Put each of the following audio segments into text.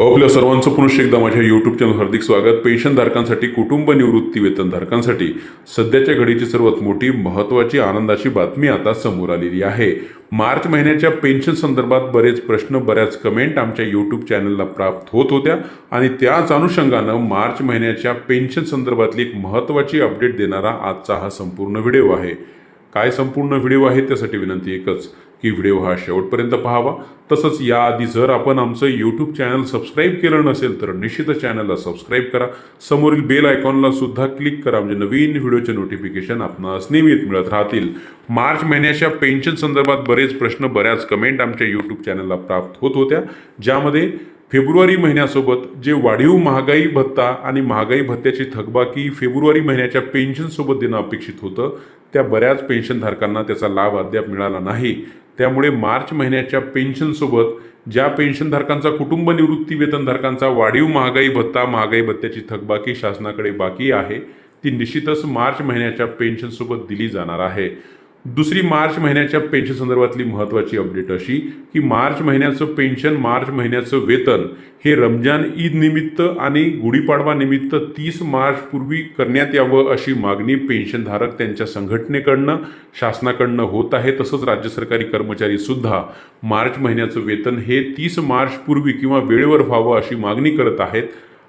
आपल्या सर्वांचं पुनश्च एकदा माझ्या यूट्यूब चॅनल हार्दिक स्वागत. पेन्शनधारकांसाठी कुटुंब निवृत्ती वेतनधारकांसाठी सध्याच्या घडीची सर्वात मोठी महत्त्वाची आनंदाची बातमी आता समोर आलेली आहे. मार्च महिन्याच्या पेन्शन संदर्भात बरेच प्रश्न बऱ्याच कमेंट आमच्या यूट्यूब चॅनलला प्राप्त होत होत्या आणि त्याच अनुषंगानं मार्च महिन्याच्या पेन्शन संदर्भातली एक महत्त्वाची अपडेट देणारा आजचा हा संपूर्ण व्हिडिओ आहे. काय संपूर्ण व्हिडिओ आहे त्यासाठी विनंती एकच. की व्हिडिओ हा शेवटपर्यंत पाहावा. तसंच याआधी जर आपण आमचं यूट्यूब चॅनल सबस्क्राईब केलं नसेल तर निश्चितच चॅनलला सबस्क्राईब करा. समोरील बेल आयकॉनला सुद्धा क्लिक करा. म्हणजे नवीन व्हिडिओचे नोटिफिकेशन आपणास नियमित मिळत राहतील. मार्च महिन्याच्या पेन्शन संदर्भात बरेच प्रश्न बऱ्याच कमेंट आमच्या यूट्यूब चॅनलला प्राप्त होत होत्या. ज्यामध्ये फेब्रुवारी महिन्यासोबत जे वाढीव महागाई भत्ता आणि महागाई भत्त्याची थकबाकी फेब्रुवारी महिन्याच्या पेन्शनसोबत देणं अपेक्षित होतं त्या बऱ्याच पेन्शनधारकांना त्याचा लाभ अद्याप मिळाला नाही. त्यामुळे मार्च महिन्याच्या पेन्शनसोबत ज्या पेन्शनधारकांचा कुटुंब निवृत्ती वेतनधारकांचा वाढीव महागाई भत्ता महागाई भत्त्याची थकबाकी शासनाकडे बाकी आहे ती निश्चितच मार्च महिन्याच्या पेन्शनसोबत दिली जाणार आहे. दुसरी मार्च महिन्याच्या पेन्शन संदर्भातली महत्त्वाची अपडेट अशी की मार्च महिन्याचं पेन्शन मार्च महिन्याचं वेतन हे रमजान ईद निमित्त आणि गुढीपाडवा निमित्त तीस मार्चपूर्वी करण्यात यावं अशी मागणी पेन्शनधारक त्यांच्या संघटनेकडनं शासनाकडनं होत आहे. तसंच राज्य सरकारी कर्मचारीसुद्धा मार्च महिन्याचं वेतन हे तीस मार्चपूर्वी किंवा वेळेवर व्हावं अशी मागणी करत आहेत.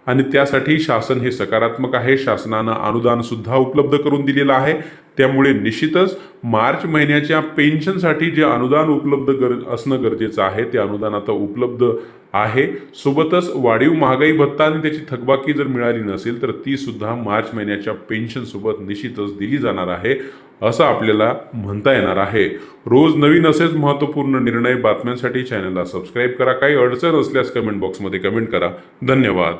आणि त्यासाठी शासन हे सकारात्मक आहे. शासनानं अनुदानसुद्धा उपलब्ध करून दिलेलं आहे. त्यामुळे निश्चितच मार्च महिन्याच्या पेन्शनसाठी जे अनुदान उपलब्ध गर असणं गरजेचं आहे ते अनुदान आता उपलब्ध आहे. सोबतच वाढीव महागाई भत्ता आणि त्याची थकबाकी जर मिळाली नसेल तर ती सुद्धा मार्च महिन्याच्या पेन्शनसोबत निश्चितच दिली जाणार आहे असं आपल्याला म्हणता येणार आहे. रोज नवीन असेच महत्त्वपूर्ण निर्णय बातम्यांसाठी चॅनलला सबस्क्राईब करा. काही अडचण असल्यास कमेंट बॉक्समध्ये कमेंट करा. धन्यवाद.